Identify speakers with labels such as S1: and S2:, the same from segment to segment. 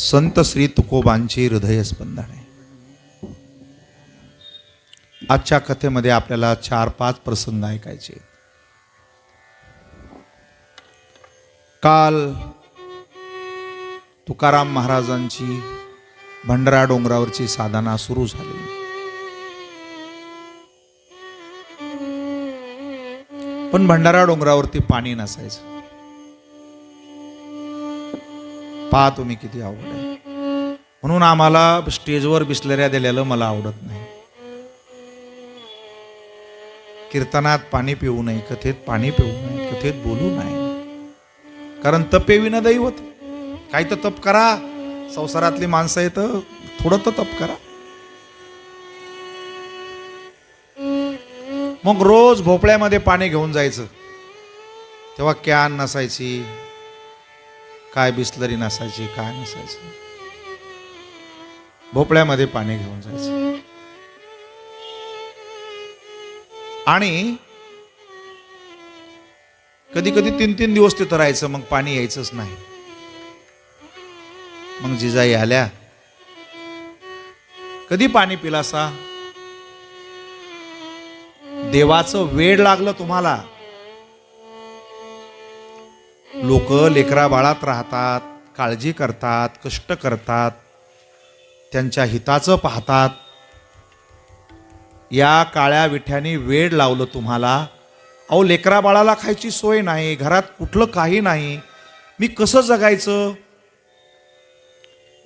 S1: संत श्री तुकोबांची हृदयस्पंदने. आजच्या कथेमध्ये आपल्याला चार पाच प्रसंग ऐकायचे काल तुकाराम महाराजांची भंडारा डोंगरावरची साधना सुरू झाली. पण भंडारा डोंगरावरती पाणी नसायचं. पहा तुम्ही किती आवड आहे. म्हणून आम्हाला स्टेजवर बिसलेऱ्या दिलेलं मला आवडत नाही. कीर्तनात पाणी पिऊ नये कथेत पाणी पिऊ नये कथेत बोलू नये. कारण तप विना दैवत. काही तर तप करा. संसारातली माणसं आहेत थोडं तर तप करा. मग रोज भोपळ्यामध्ये पाणी घेऊन जायचं. तेव्हा कॅन नसायची काय बिस्लरी नसायची काय नसायचं. भोपळ्यामध्ये पाणी घेऊन जायचं. आणि कधी कधी तीन तीन दिवस तिथं राहायचं मग पाणी यायचंच नाही. मग जिजाई आल्या. कधी पाणी पिलासा? देवाचं वेळ लागलं तुम्हाला. लोक लेकरा बाळात राहतात काळजी करतात कष्ट करतात त्यांच्या हिताचं पाहतात. या काळ्या विठ्याने वेळ लावलं तुम्हाला. अहो लेकरा बाळाला खायची सोय नाही घरात कुठलं काही नाही. मी कसं जगायचं?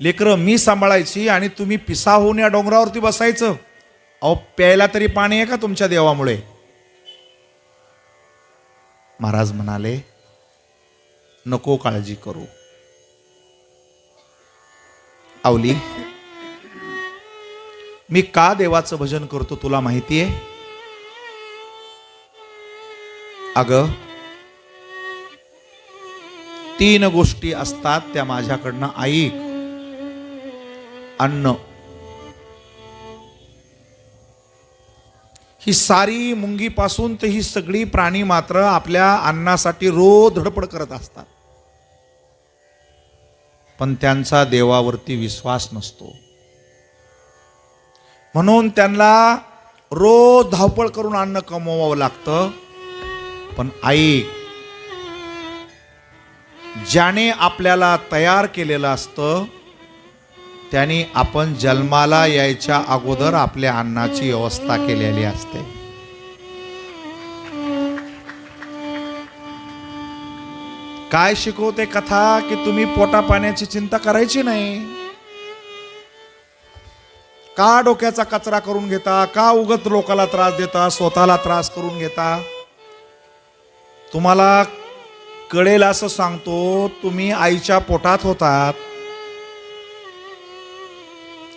S1: लेकरं मी सांभाळायची आणि तुम्ही पिसा होऊन या डोंगरावरती बसायचं. अहो प्यायला तरी पाणी आहे का तुमच्या देवामुळे? महाराज म्हणाले नको काळजी करू. आवली मी का देवाचं भजन करतो तुला माहिती आहे अग तीन गोष्टी असतात त्या माझ्याकडनं ऐक. अन्न. ही सारी मुंगीपासून तर ही सगळी प्राणी मात्र आपल्या अन्नासाठी रोज धडपड करत असतात. पण त्यांचा देवावरती विश्वास नसतो. म्हणून त्यांना रोज धावपळ करून अन्न कमवावं लागतं. पण ऐक ज्याने आपल्याला तयार केलेलं असतं त्याने आपण जन्माला यायच्या अगोदर आपल्या अन्नाची व्यवस्था केलेली असते. काय शिकवते कथा की तुम्ही पोटा पाण्याची चिंता करायची नाही? का डोक्याचा कचरा करून घेता? का उगत लोकाला त्रास देता? स्वतःला त्रास करून घेता? तुम्हाला कळेल असं सांगतो तुम्ही आईच्या पोटात होतात.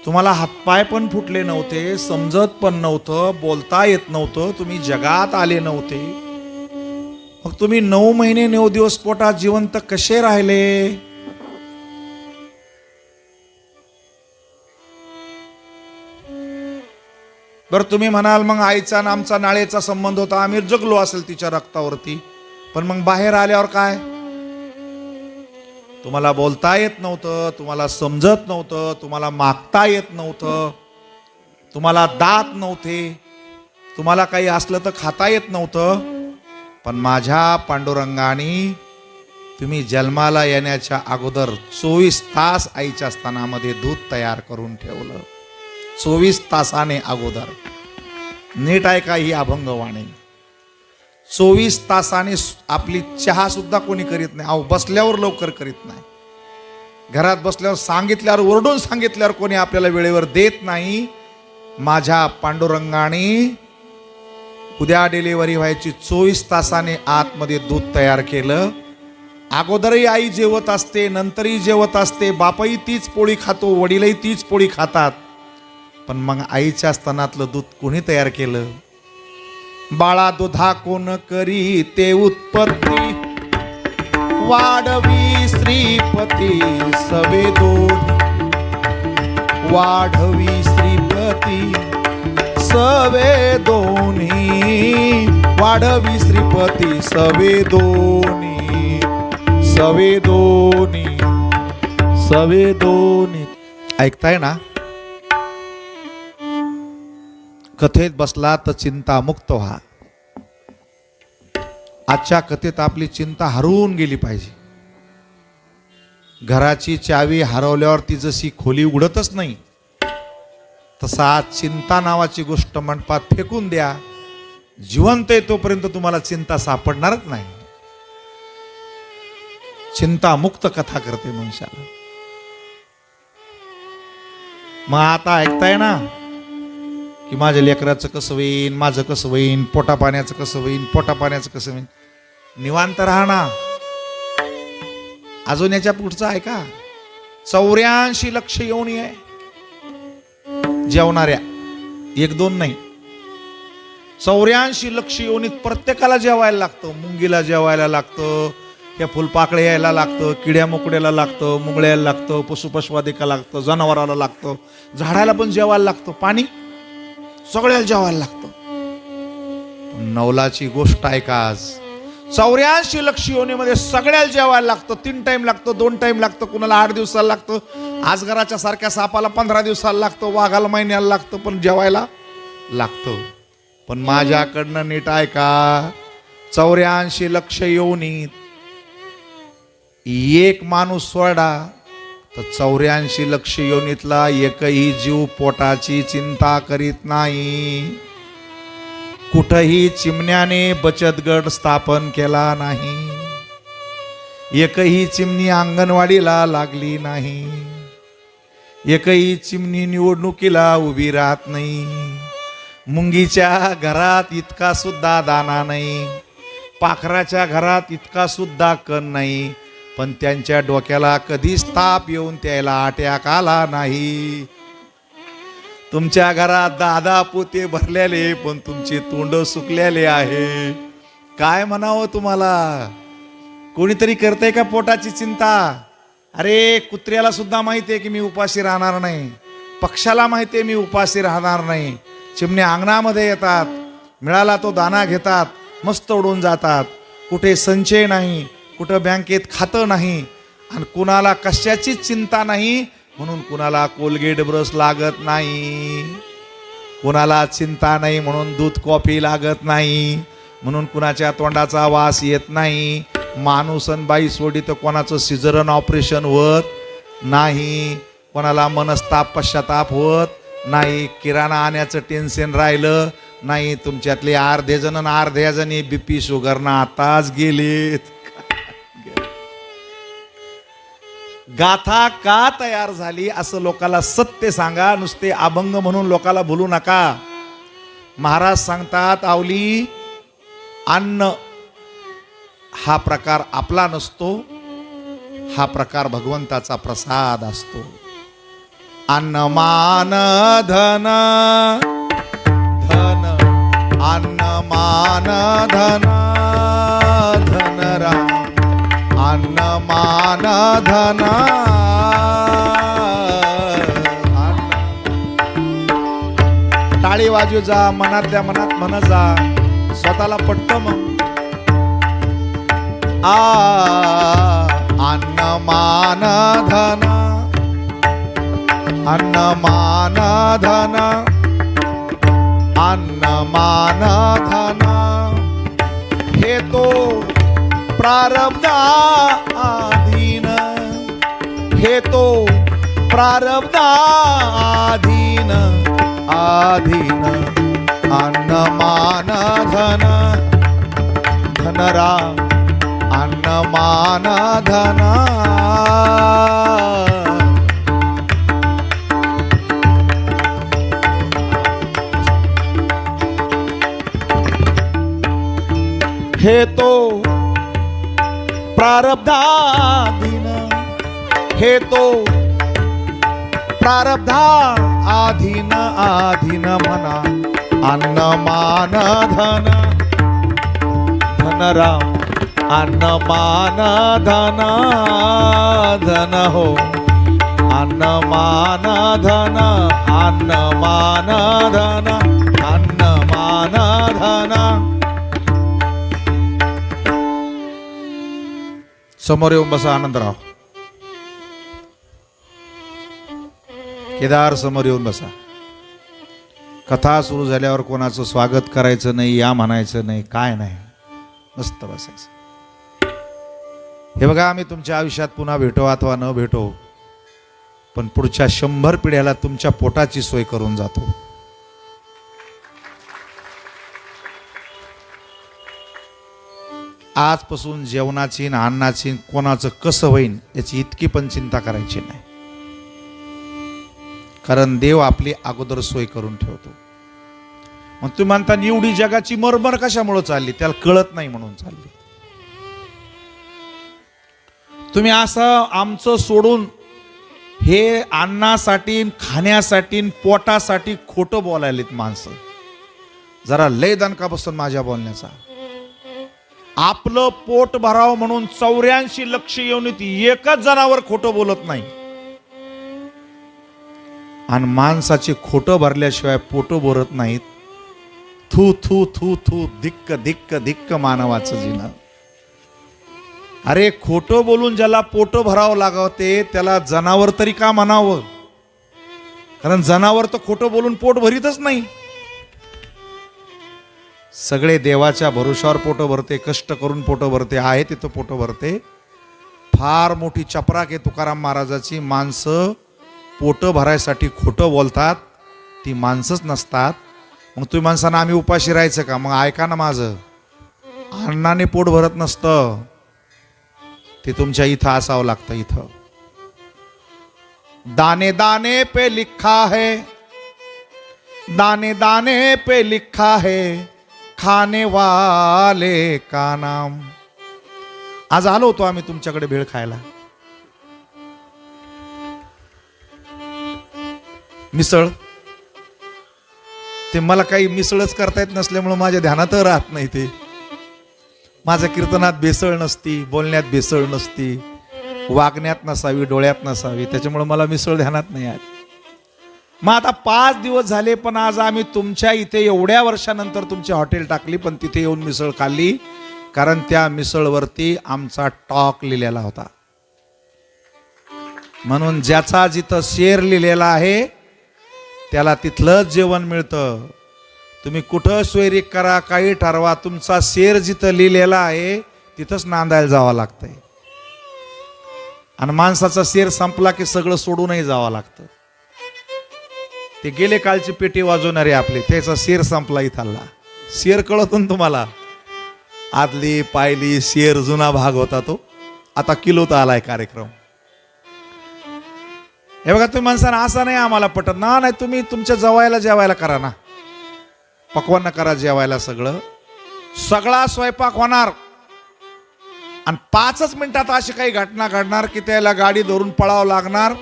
S1: तुम्हाला हातपाय पण फुटले नव्हते समजत पण नव्हतं बोलता येत नव्हतं तुम्ही जगात आले नव्हते. मग तुम्ही नऊ महिने नऊ दिवस पोटात जिवंत कसे राहिले? बर तुम्ही म्हणाल मग आईचा आणि आमचा नाळेचा संबंध होता. आम्ही जगलो असेल तिच्या रक्तावरती. पण मग बाहेर आल्यावर काय? तुम्हाला बोलता येत नव्हतं तुम्हाला समजत नव्हतं तुम्हाला मागता येत नव्हतं तुम्हाला दात नव्हते तुम्हाला काही असलं तर खाता येत नव्हतं. पण माझ्या पांडुरंगाने तुम्ही जन्माला येण्याच्या अगोदर चोवीस तास आईच्या स्थानामध्ये दूध तयार करून ठेवलं. चोवीस तासाने अगोदर. नीट आहे का ही अभंगवाणी. चोवीस तासाने आपली चहा सुद्धा कोणी करीत नाही. अहो बसल्यावर लवकर करीत नाही. घरात बसल्यावर सांगितल्यावर ओरडून सांगितल्यावर कोणी आपल्याला वेळेवर देत नाही. माझ्या पांडुरंगाने उद्या डिलिव्हरी व्हायची चोवीस तासाने आतमध्ये दूध तयार केलं. अगोदरही आई जेवत असते नंतरही जेवत असते. बापही तीच पोळी खातो वडीलही तीच पोळी खातात. पण मग आईच्या स्तनातलं दूध कोणी तयार केलं? बाळा दुधा कोण करी ते उत्पत्ती. वाढवी श्रीपती सवे दोन. वाढवी श्रीपती. सवे दोन्ही वाढवी श्रीपती सवे दोन्ही सवे दोन्ही
S2: सवे दोन्ही
S1: ऐकताय ना? कथेत बसला तर चिंता मुक्त व्हा. आजच्या कथेत आपली चिंता हरवून गेली पाहिजे. घराची चावी हरवल्यावर ती जशी खोली उघडतच नाही तसा चिंता नावाची गोष्ट मंडपात फेकून द्या. जिवंत आहे तोपर्यंत तुम्हाला चिंता सापडणारच नाही. चिंता मुक्त कथा करते मनुष्याला. मग आता ऐकताय ना की माझ्या लेकराचं कसं होईन माझं कसं होईन पोटा पाण्याचं कसं होईन पोटा पाण्याचं कसं होईन? निवांत राहा ना. अजून याच्या पुढचं ऐका चौऱ्याऐंशी लक्ष येऊन आहे जेवणाऱ्या. एक दोन नाही. चौऱ्याऐंशी लक्ष येऊन प्रत्येकाला जेवायला लागतं. मुंगीला जेवायला लागतं. त्या फुलपाकळे यायला लागतं. किड्या मोकड्याला लागतं. मुंगळ्याला लागतं. पशुपशवादिका लागतं. जनावराला लागतं. झाडाला पण जेवायला लागतं. पाणी सगळ्याला जेवायला लागतं. नवलाची गोष्ट आहे का आज? चौऱ्याऐंशी लक्ष योनीमध्ये सगळ्याला जेवायला लागतं. तीन टाइम लागतं दोन टाइम लागतं कुणाला आठ दिवसाला लागतं. आजगराच्या सारख्या सापाला पंधरा दिवसाला लागतं वाघाला महिन्याला लागतं पण जेवायला लागतं. पण माझ्याकडनं नीट आहे का चौऱ्याऐंशी लक्ष योनीत एक माणूस सोडा तर चौऱ्याऐंशी लक्ष योनीतला एकही जीव पोटाची चिंता करीत नाही. कुठही चिमण्याने बचत गट स्थापन केला नाही. एकही चिमणी अंगणवाडीला लागली नाही. एकही चिमणी निवडणुकीला उभी राहत नाही. मुंगीच्या घरात इतका सुद्धा दाना नाही. पाखराच्या घरात इतका सुद्धा कण नाही. पण त्यांच्या डोक्याला कधीच ताप येऊन त्याला अटॅक आला नाही. तुमच्या घरात दादा पोते भरलेले पण तुमचे तोंड सुकलेले आहे. काय म्हणावं तुम्हाला? कोणीतरी करते का पोटाची चिंता? अरे कुत्र्याला सुद्धा माहिती आहे की मी उपाशी राहणार नाही. पक्षाला माहिती आहे मी उपाशी राहणार नाही. चिमणे अंगणामध्ये येतात. मिळाला तो दाना घेतात. मस्त उडून जातात. कुठे संचय नाही कुठं बँकेत खातं नाही. आणि कुणाला कशाचीच चिंता नाही म्हणून कुणाला कोलगेट ब्रश लागत नाही कुणाला चिंता नाही म्हणून दूध कॉफी लागत नाही म्हणून कुणाच्या तोंडाचा वास येत नाही. माणूस आणि बाई सोडी तर कोणाचं सिझरन ऑपरेशन होत नाही कोणाला मनस्ताप पश्चाताप होत नाही किराणा आण्याचं टेन्शन राहिलं नाही. तुमच्यातले अर्धे जण आणि अर्ध्या जणी बीपी शुगरनं आताच गेलेत. गाथा का तयार झाली असं लोकाला सत्य सांगा नुसते अभंग म्हणून लोकाला भुलू नका. महाराज सांगतात आवली अन्न हा प्रकार आपला नसतो हा प्रकार भगवंताचा प्रसाद असतो. अन्न मान धन धन अन्न मान धन धन. अन्न मान धन. टाळी वाजू जा मनातल्या मनात म्हण जा. स्वतःला पटत मग आ अन्न मान धन. अन्न मान धन. अन्न मान धन. हे तो प्रारब्धाधीन हे तो प्रारब्धाधीन अधीन अधीन अन्न मान धन धनरा अन्न मान धन हे तो प्रारब्धाधीन। हे तो प्रारब्धा आधीन आधीन म्हणा अन्न मान धन। धनराम अन्न मान धन। धन हो। अन्न मान धन। अन्न मान धन। अन्न मान धन। समोर येऊन बसा आनंदराव केदार समोर येऊन बसा कथा सुरू झाल्यावर कोणाचं स्वागत करायचं नाही या म्हणायचं नाही काय नाही मस्त बसायचं हे बघा आम्ही तुमच्या आयुष्यात पुन्हा भेटो अथवा न भेटो पण पुढच्या शंभर पिढ्याला तुमच्या पोटाची सोय करून जातो आजपासून जेवणाची अन्नाची कोणाचं कसं होईन याची इतकी पण चिंता करायची नाही. कारण देव आपली अगोदर सोय करून ठेवतो. मग तुम्ही म्हणता एवढी जगाची मरमर कशामुळे चालली? त्याला कळत नाही म्हणून चालली. तुम्ही असं आमचं सोडून हे अन्नासाठी खाण्यासाठी पोटासाठी खोटं बोलायलेत माणसं. जरा लय दणका बसून माझ्या बोलण्याचा. आपलं पोट भरावं म्हणून चौऱ्याऐंशी लक्ष येऊन एकच जनावर खोटं बोलत नाही. आणि माणसाचे खोटं भरल्याशिवाय पोट भरत नाहीत. थू थू थू थू धिक्क धिक्क धिक्क मानवाचं जीनं अरे खोटं बोलून ज्याला पोट भरावं लागवते त्याला जनावर तरी का म्हणावं? कारण जनावर तर खोटं बोलून पोट भरीतच नाही. सगळे देवाच्या भरोशावर पोटं भरते कष्ट करून पोटं भरते आहे तिथं पोटं भरते. फार मोठी चपराक आहे तुकाराम महाराजाची. माणसं पोटं भरायसाठी खोटं बोलतात ती माणसंच नसतात. मग तुम्ही माणसांना आम्ही उपाशी राहायचं का? मग ऐका ना माझं. अन्नाने पोट भरत नसतं. ते तुमच्या इथं असावं लागतं इथं. दाने दाने पे लिखा है. दाने दाने पे लिखा है. खाने वाले का नाम? आज आलो होतो आम्ही तुमच्याकडे भेळ खायला. मिसळ. ते मला काही मिसळच करता येत नसल्यामुळं माझ्या ध्यानात राहत नाही ते. माझ्या कीर्तनात बेसळ नसती बोलण्यात बेसळ नसती वागण्यात नसावी डोळ्यात नसावी त्याच्यामुळे मला मिसळ ध्यानात नाही आहे मग आता पाच दिवस झाले पण आज आम्ही तुमच्या इथे एवढ्या वर्षानंतर तुमची हॉटेल टाकली पण तिथे येऊन मिसळ खाल्ली कारण त्या मिसळवरती आमचा टॉक लिहिलेला होता. म्हणून ज्याचा जिथं शेर लिहिलेला आहे त्याला तिथलंच जेवण मिळतं. तुम्ही कुठं सोयरीक करा काही ठरवा तुमचा शेर जिथं लिहिलेला आहे तिथंच नांदायला जावं लागतंय. आणि माणसाचा शेर संपला की सगळं सोडूनही जावं लागतं. ते गेले कालची पेटी वाजवणारे आपले त्याचा शेर संपला इथला. शेर कळतो ना तुम्हाला? आदली पायली शेर जुना भाग होता तो. आता किलोत आलाय कार्यक्रम. हे बघा तुम्ही माणसाने असा नाही आम्हाला पटत. ना नाही तुम्ही तुमच्या जवायला जेवायला करा ना. पकवान करा जेवायला सगळं. सगळा स्वयंपाक होणार. आणि पाचच मिनिटात अशी काही घटना घडणार की त्याला गाडी धरून पळावं लागणार.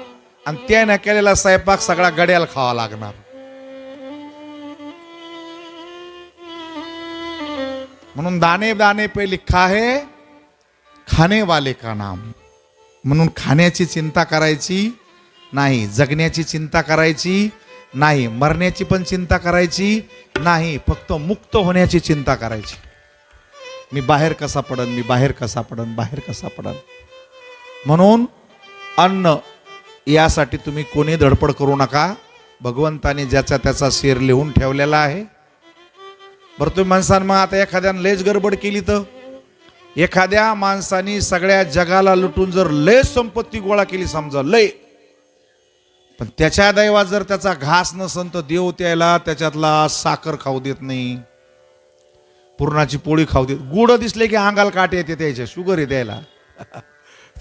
S1: आणि त्याने केलेला स्वयंपाक सगळा गड्याला खावा लागणार. म्हणून दाने दाने पे लिखा है खाने वाले का नाम. म्हणून खाण्याची चिंता करायची नाही जगण्याची चिंता करायची नाही मरण्याची पण चिंता करायची नाही फक्त मुक्त होण्याची चिंता करायची. मी बाहेर कसा पडन मी बाहेर कसा पडन बाहेर कसा पडन. म्हणून अन्न यासाठी तुम्ही कोणी धडपड करू नका. भगवंताने ज्याचा त्याचा शेर लिहून ठेवलेला आहे. बरं तुम्ही माणसानं मग आता एखाद्यानं लेच गडबड केली तर? एखाद्या माणसाने सगळ्या जगाला लुटून जर लय संपत्ती गोळा केली समजा लय. पण त्याच्या दैवात जर त्याचा घास नसन तर देव त्याला त्याच्यातला साखर खाऊ देत नाही. पुरणाची पोळी खाऊ देत. गुड दिसले की अंगाला काटे येते त्याच्या शुगर आहे त्याला.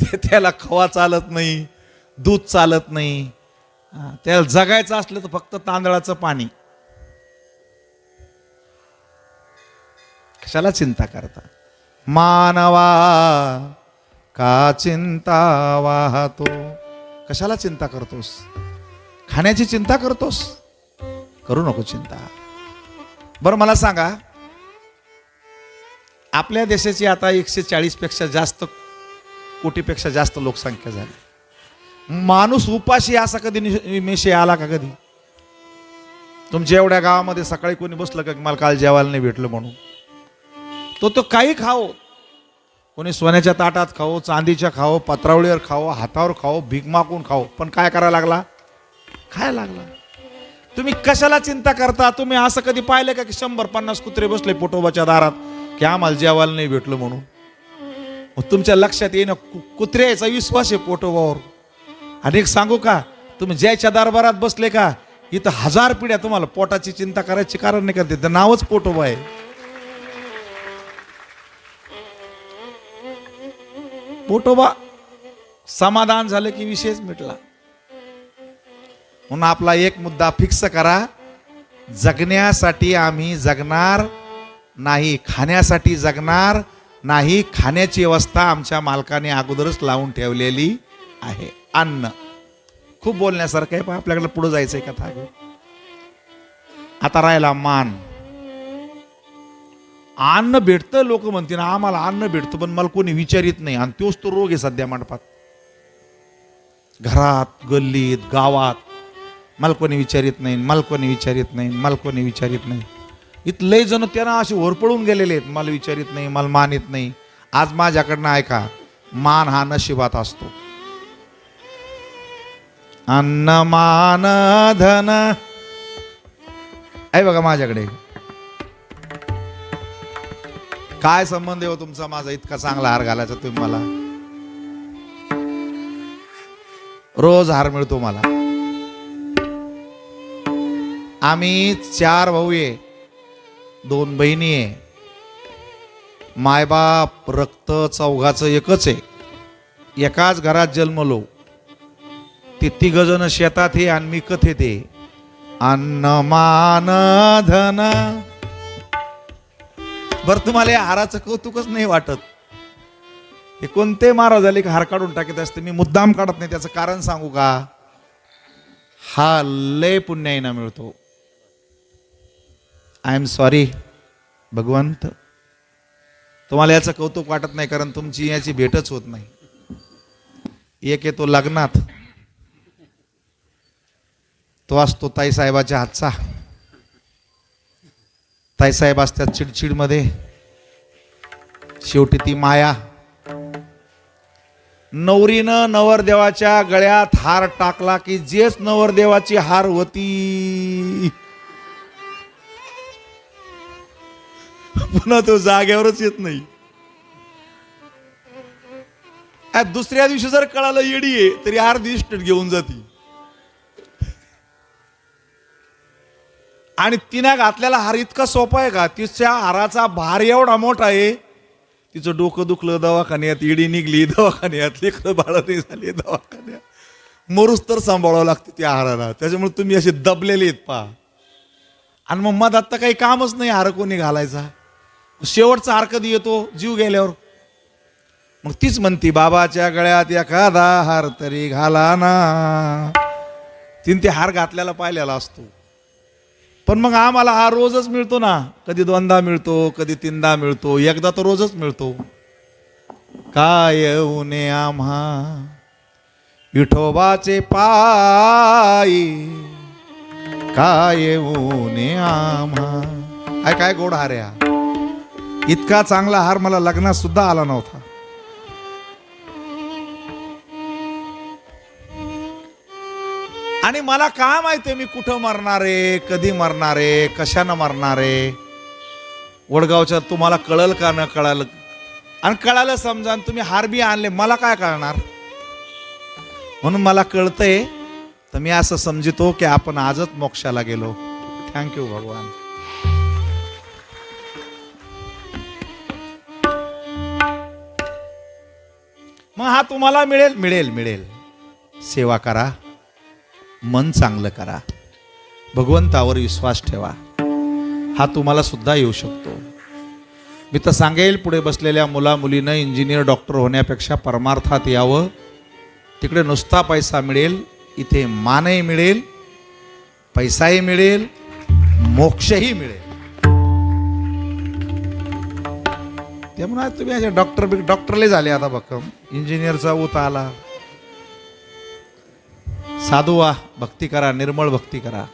S1: ते त्याला खवा चालत नाही. दूध चालत नाही. त्याला जगायचं असलं तर फक्त तांदळाचं पाणी. कशाला चिंता करता? मानवा का चिंता वाहतो? कशाला चिंता करतोस? खाण्याची चिंता करतोस? करू नको चिंता. बरं मला सांगा आपल्या देशाची आता एकशे चाळीसपेक्षा जास्त कोटीपेक्षा जास्त लोकसंख्या झाली. माणूस उपाशी असा कधी निश- मेशी आला का कधी? तुमच्या एवढ्या गावामध्ये सकाळी कोणी बसलं का मला काल जेवायला नाही भेटलं म्हणून? तो तो काही खाओ कोणी सोन्याच्या ताटात खाओ चांदीच्या खाओ पत्रावळीवर खाओ हातावर खाओ भीक मागून खाओ पण काय करायला लागला? खायला लागला. तुम्ही कशाला चिंता करता? तुम्ही असं कधी पाहिलं का की शंभर पन्नास कुत्रे बसले पोटोबाच्या दारात की आम्हाला जेवायला नाही भेटलं म्हणून? मग तुमच्या लक्षात येईन कु- कुत्र्याचा विश्वास आहे पोटोबावर. आणि एक सांगू का? तुम्ही ज्याच्या दरबारात बसले का इथं हजार पिढ्या तुम्हाला पोटाची चिंता करायची कारण नाही करते नावच पोटोबा आहे. पोटोबा समाधान झालं की विषयच मिटला. म्हणून आपला एक मुद्दा फिक्स करा. जगण्यासाठी आम्ही जगणार नाही खाण्यासाठी जगणार नाही खाण्याची व्यवस्था आमच्या मालकाने अगोदरच लावून ठेवलेली आहे. अन्न. खूप बोलण्यासारखं आहे पण आपल्याकडे पुढे जायचंय कथा आता राहिला मान. अन्न भेटतं लोक म्हणतील आम्हाला अन्न भेटतं पण मला कोणी विचारित नाही. आणि तोच तो रोग आहे सध्या मंडपात. घरात गल्लीत गावात मला कोणी विचारित नाही मला कोणी विचारित नाही मला कोणी विचारित नाही. इथले जण त्यांना असे होरपळून गेलेले आहेत मला विचारित नाही मला मानित नाही. आज माझ्याकडनं ऐका मान हा नशिबात असतो. अन्न मान धन आहे बघा माझ्याकडे. काय संबंध आहे हो तुमचा? माझा इतका चांगला हार घालायचा तुम्ही मला. रोज हार मिळतो मला. आम्ही चार भाऊ आहे. दोन बहिणी आहे. मायबाप रक्त चौघाचं एकच आहे. एकाच घरात जन्मलो. ते तिघजण शेतात हे आणि मी कथे ते. अन्न मान धन बर तुम्हाला या हाराचं कौतुकच नाही वाटत? हे कोणते मारा झाले की हार काढून टाकत असते? मी मुद्दाम काढत नाही त्याचं कारण सांगू का? हा लय पुण्याईना मिळतो. आय एम सॉरी भगवंत. तुम्हाला याचं कौतुक वाटत नाही कारण तुमची याची भेटच होत नाही. एक येतो लग्नात. तो असतो ताईसाहेबाच्या हातचा. ताईसाहेब असतात चिडचिडमध्ये. शेवटी ती माया. नवरीनं नवरदेवाच्या गळ्यात हार टाकला की जेच नवरदेवाची हार होती. पुन्हा तो जागेवरच येत नाही. दुसऱ्या दिवशी जर कळालं येडी आहे तरी अर्धी इस्टेट घेऊन जाती. आणि तिनं घातलेला हार इतका सोपा आहे का? तिच्या हाराचा भार एवढा मोठा आहे तिचं डोकं दुखलं दवाखान्यात इडी निघली दवाखान्यात लेकरं बाळ नाही झाली दवाखान्यात. मरूस तर सांभाळावं लागते त्या हाराला. त्याच्यामुळे तुम्ही असे दबलेले आहेत पा आणि मग मधात तर काही कामच नाही हार कोणी घालायचा. शेवटचा हार कधी येतो? जीव गेल्यावर. मग तीच म्हणती बाबाच्या गळ्यात एखादा हार तरी घाला ना. तिने ते हार घातल्याला पाहिलेला असतो. पण मग आम्हाला हा रोजच मिळतो ना. कधी दोनदा मिळतो कधी तीनदा मिळतो एकदा तर रोजच मिळतो. काय उने आम्हा विठोबाचे पायी. काय उने आम्हा. काय काय गोड हार या. इतका चांगला हार मला लग्नात सुद्धा आला नव्हता. आणि मला काय माहितीये मी कुठं मरणार आहे कधी मरणार आहे कशानं मरणार आहे? वडगावच्या तुम्हाला कळल का न कळाल? आणि कळालं समजा आणि तुम्ही हारबी आणले मला काय कळणार? म्हणून मला कळतंय तर मी असं समजितो की आपण आजच मोक्षाला गेलो. थँक्यू भगवान. मग हा तुम्हाला मिळेल मिळेल मिळेल. सेवा करा. मन चांगलं करा. भगवंतावर विश्वास ठेवा. हा तुम्हाला सुद्धा येऊ शकतो. मी तर सांगेल पुढे बसलेल्या मुला मुलीनं इंजिनियर डॉक्टर होण्यापेक्षा परमार्थात यावं. तिकडे नुसता पैसा मिळेल इथे मानही मिळेल पैसाही मिळेल मोक्षही मिळेल. त्यामुळे म्हणा तुम्ही डॉक्टर डॉक्टरले झाले आता भक्कम. इंजिनियरचा उत आला. साधू वा भक्ती करा निर्मळ भक्ती करा.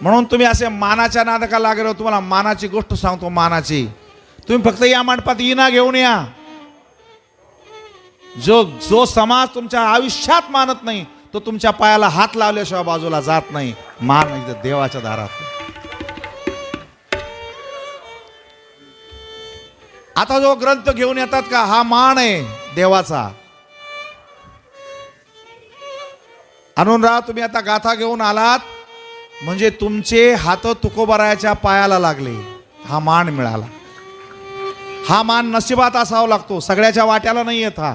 S1: म्हणून तुम्ही असे मानाच्या नादका लागलो तुम्हाला मानाची गोष्ट सांगतो मानाची. तुम्ही फक्त या मंडपात इना घेऊन या. जो जो समाज तुमच्या आयुष्यात मानत नाही तो तुमच्या पायाला हात लावल्याशिवाय बाजूला जात नाही. मान इथं देवाच्या दारात. आता जो ग्रंथ घेऊन येतात का हा मान आहे देवाचा. अनुनराव तुम्ही आता गाथा घेऊन आलात. म्हणजे तुमचे हात तुकोबरायाच्या पायाला लागले. हा मान मिळाला. हा मान नशिबात असावा लागतो. सगळ्याच्या वाट्याला नाही येत हा.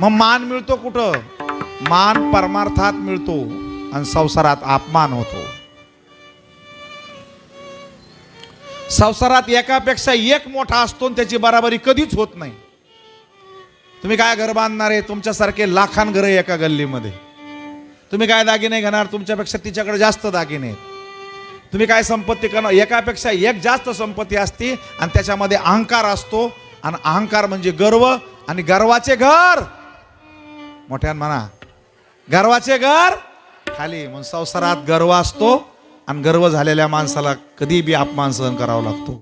S1: मग मान मिळतो कुठं? मान परमार्थात मिळतो आणि संसारात अपमान होतो. संसारात एकापेक्षा एक मोठा असतो त्याची बराबरी कधीच होत नाही. तुम्ही काय घर बांधणार आहे? तुमच्यासारखे लाखान घर एका गल्लीमध्ये. तुम्ही काय दागिने घेणार? तुमच्यापेक्षा तिच्याकडे जास्त दागिने आहेत. तुम्ही काय संपत्ती करणार? एकापेक्षा एक जास्त संपत्ती असते आणि त्याच्यामध्ये अहंकार असतो. आणि अहंकार म्हणजे गर्व आणि गर्वाचे घर. मोठ्यान म्हणा गर्वाचे घर खाली. म्हणून संसारात गर्व असतो आणि गर्व झालेल्या माणसाला कधी बी अपमान सहन करावा लागतो.